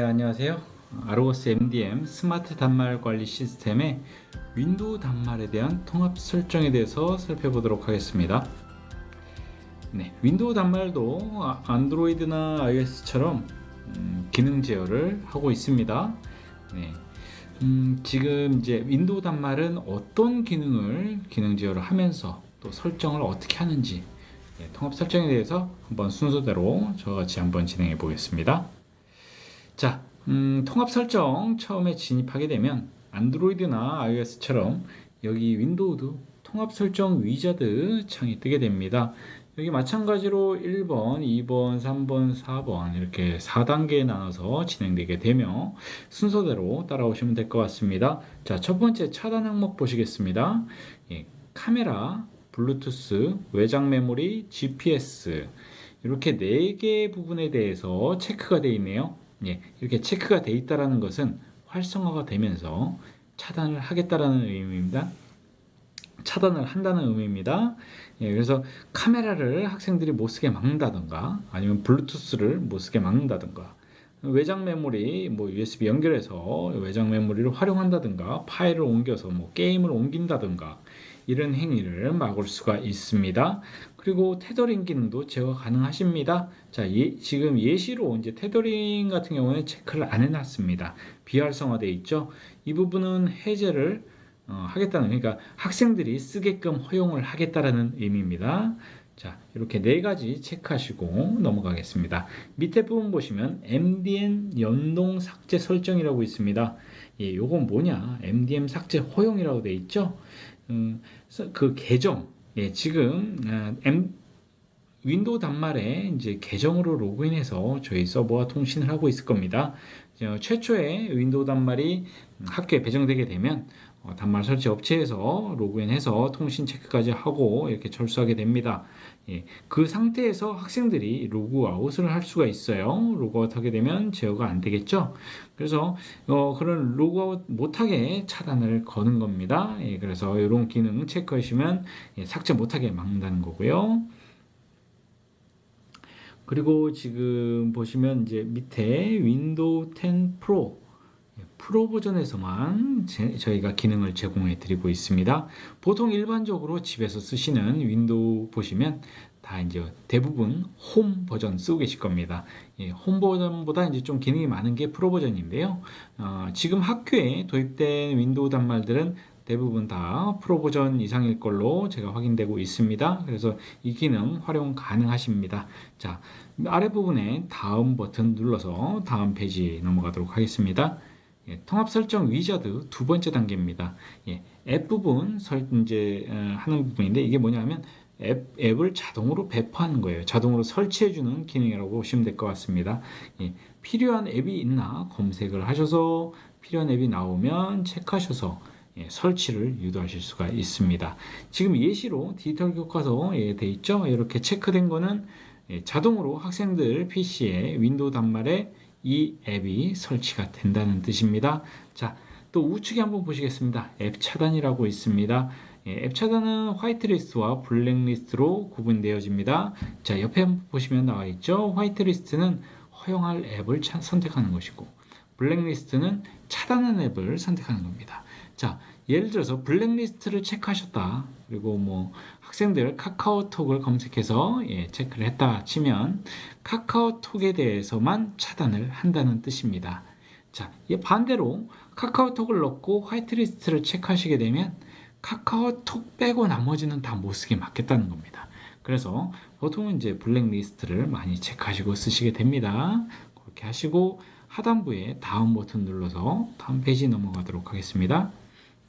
네, 안녕하세요. 아로거스 MDM 스마트 단말 관리 시스템의 윈도우 단말에 대한 통합 설정에 대해서 살펴보도록 하겠습니다. 네, 윈도우 단말도 아- 안드로이드나 iOS처럼 음, 기능 제어를 하고 있습니다. 네, 음, 지금 이제 윈도우 단말은 어떤 기능을 기능 제어를 하면서 또 설정을 어떻게 하는지 네, 통합 설정에 대해서 한번 순서대로 저와 같이 한번 진행해 보겠습니다. 자, 음, 통합 설정 처음에 진입하게 되면 안드로이드나 iOS처럼 여기 윈도우도 통합 설정 위자드 창이 뜨게 됩니다. 여기 마찬가지로 1번, 2번, 3번, 4번 이렇게 4단계에 나눠서 진행되게 되며 순서대로 따라오시면 될 것 같습니다. 자, 첫 번째 차단 항목 보시겠습니다. 예, 카메라, 블루투스, 외장 메모리, GPS 이렇게 네개 부분에 대해서 체크가 되어 있네요. 예, 이렇게 체크가 되어 있다라는 것은 활성화가 되면서 차단을 하겠다라는 의미입니다. 차단을 한다는 의미입니다. 예, 그래서 카메라를 학생들이 못 쓰게 막는다던가 아니면 블루투스를 못 쓰게 막는다던가 외장 메모리 뭐 USB 연결해서 외장 메모리를 활용한다든가 파일을 옮겨서 뭐 게임을 옮긴다든가 이런 행위를 막을 수가 있습니다. 그리고 테더링 기능도 제어 가능하십니다. 자, 예, 지금 예시로 이제 테더링 같은 경우는 체크를 안 해놨습니다. 비활성화되어 있죠. 이 부분은 해제를 어, 하겠다는 그러니까 학생들이 쓰게끔 허용을 하겠다라는 의미입니다. 자, 이렇게 네 가지 체크하시고 넘어가겠습니다. 밑에 부분 보시면 MDN 연동 삭제 설정이라고 있습니다. 예, 요건 뭐냐? MDM 삭제 허용이라고 돼 있죠. 음, 그 계정, 예, 지금 아, M, 윈도우 단말에 이제 계정으로 로그인해서 저희 서버와 통신을 하고 있을 겁니다. 어, 최초의 윈도우 단말이 학교에 배정되게 되면 어, 단말 설치 업체에서 로그인해서 통신 체크까지 하고 이렇게 철수하게 됩니다. 예, 그 상태에서 학생들이 로그아웃을 할 수가 있어요. 로그아웃 하게 되면 제어가 안 되겠죠. 그래서 어, 그런 로그아웃 못하게 차단을 거는 겁니다. 예, 그래서 이런 기능 체크하시면 예, 삭제 못하게 막는다는 거고요. 그리고 지금 보시면 이제 밑에 윈도우 10 프로 예, 프로 버전에서만 제- 저희가 기능을 제공해 드리고 있습니다. 보통 일반적으로 집에서 쓰시는 윈도우 보시면 다 이제 대부분 홈 버전 쓰고 계실 겁니다. 예, 홈 버전보다 이제 좀 기능이 많은 게 프로 버전인데요. 어, 지금 학교에 도입된 윈도우 단말들은 대부분 다 프로 버전 이상일 걸로 제가 확인되고 있습니다. 그래서 이 기능 활용 가능하십니다. 자, 아래 부분에 다음 버튼 눌러서 다음 페이지 넘어가도록 하겠습니다. 예, 통합 설정 위자드 두 번째 단계입니다. 예, 앱 부분 설, 이제 어, 하는 부분인데 이게 뭐냐면 앱, 앱을 자동으로 배포하는 거예요. 자동으로 설치해주는 기능이라고 보시면 될 것 같습니다. 예, 필요한 앱이 있나 검색을 하셔서 필요한 앱이 나오면 체크하셔서 예, 설치를 유도하실 수가 있습니다. 지금 예시로 디지털 교과서에 돼 있죠. 이렇게 체크된 거는 예, 자동으로 학생들 PC에 윈도우 단말에 이 앱이 설치가 된다는 뜻입니다. 자, 또 우측에 한번 보시겠습니다. 앱 차단이라고 있습니다. 예, 앱 차단은 화이트리스트와 블랙리스트로 구분되어집니다. 자, 옆에 한번 보시면 나와 있죠. 화이트리스트는 허용할 앱을 차- 선택하는 것이고, 블랙리스트는 차단한 앱을 선택하는 겁니다. 자, 예를 들어서 블랙리스트를 체크하셨다. 그리고 뭐 학생들 카카오톡을 검색해서 예, 체크를 했다 치면 카카오톡에 대해서만 차단을 한다는 뜻입니다. 자, 이 반대로 카카오톡을 넣고 화이트리스트를 체크하시게 되면 카카오톡 빼고 나머지는 다 못 쓰게 막겠다는 겁니다. 그래서 보통은 이제 블랙리스트를 많이 체크하시고 쓰시게 됩니다. 그렇게 하시고 하단부에 다음 버튼 눌러서 다음 페이지 넘어가도록 하겠습니다.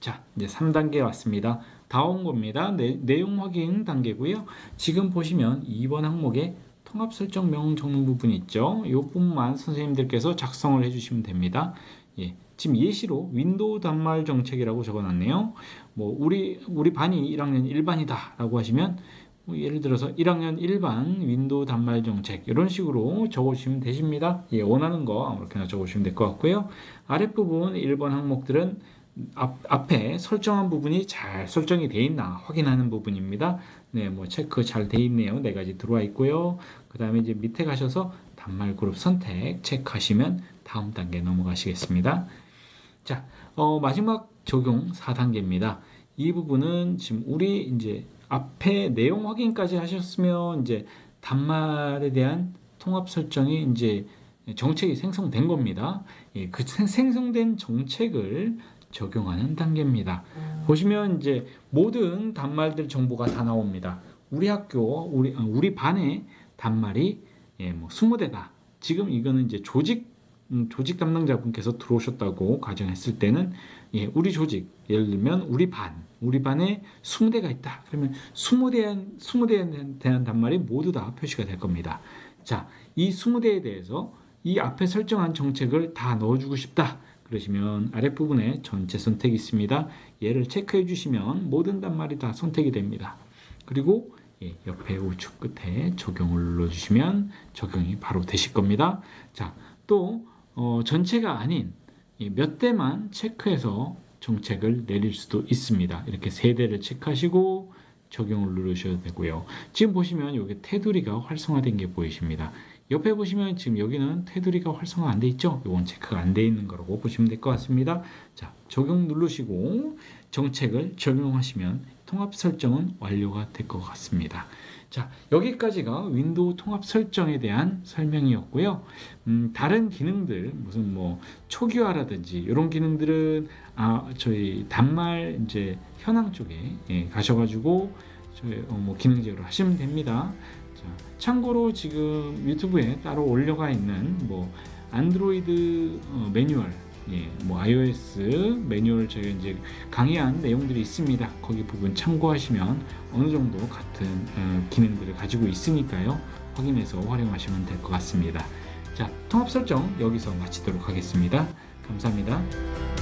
자, 이제 3단계 왔습니다. 다음 겁니다. 내, 내용 확인 단계고요. 지금 보시면 2번 항목에 통합 설정 명령 적는 부분 있죠. 이 부분만 선생님들께서 작성을 해주시면 됩니다. 예, 지금 예시로 윈도우 단말 정책이라고 적어놨네요. 뭐 우리 우리 반이 1학년 1반이다라고 하시면 뭐 예를 들어서 1학년 1반 윈도우 단말 정책 이런 식으로 적어주시면 되십니다. 예, 원하는 거 아무렇게나 적어주시면 될 것 같고요. 아랫 부분 1번 항목들은 앞, 앞에 설정한 부분이 잘 설정이 되어 있나 확인하는 부분입니다. 네, 뭐 체크 잘 되어 있네요. 네 가지 들어와 있고요. 그 다음에 이제 밑에 가셔서 단말 그룹 선택 체크하시면 다음 단계 넘어가시겠습니다. 자, 어, 마지막 적용 4단계입니다. 이 부분은 지금 우리 이제 앞에 내용 확인까지 하셨으면 이제 단말에 대한 통합 설정이 이제 정책이 생성된 겁니다. 예, 그 생- 생성된 정책을 적용하는 단계입니다. 보시면 이제 모든 단말들 정보가 다 나옵니다. 우리 학교, 우리 아, 우리 반의 단말이 예, 뭐 20대다. 지금 이거는 이제 조직 음, 조직 담당자분께서 들어오셨다고 가정했을 때는 예, 우리 조직 예를 들면 우리 반 우리 반에 20대가 있다. 그러면 20대에 20대에 대한 단말이 모두 다 표시가 될 겁니다. 자, 이 20대에 대해서 이 앞에 설정한 정책을 다 넣어주고 싶다. 그러시면 아랫부분에 전체 선택이 있습니다. 얘를 체크해 주시면 모든 단말이 다 선택이 됩니다. 그리고 예, 옆에 우측 끝에 적용을 눌러주시면 적용이 바로 되실 겁니다. 자, 또 어, 전체가 아닌 이몇 대만 체크해서 정책을 내릴 수도 있습니다. 이렇게 세 대를 체크하시고 적용을 누르셔도 되고요. 지금 보시면 여기 테두리가 활성화된 게 보이십니다. 옆에 보시면 지금 여기는 테두리가 활성화 안 돼 있죠? 이건 체크가 안 돼 있는 거라고 보시면 될 것 같습니다. 자, 적용 누르시고 정책을 적용하시면 통합 설정은 완료가 될 것 같습니다. 자, 여기까지가 윈도우 통합 설정에 대한 설명이었고요. 음, 다른 기능들, 무슨 뭐 초기화라든지 이런 기능들은 아, 저희 단말 이제 현황 쪽에 예, 가셔가지고 저희 어, 뭐 기능 제어를 하시면 됩니다. 자, 참고로 지금 유튜브에 따로 올려가 있는 뭐 안드로이드 어, 매뉴얼, 예, 뭐 iOS 매뉴얼 제가 이제 강의한 내용들이 있습니다. 거기 부분 참고하시면 어느 정도 같은 어, 기능들을 가지고 있으니까요. 확인해서 활용하시면 될 것 같습니다. 자, 통합 설정 여기서 마치도록 하겠습니다. 감사합니다.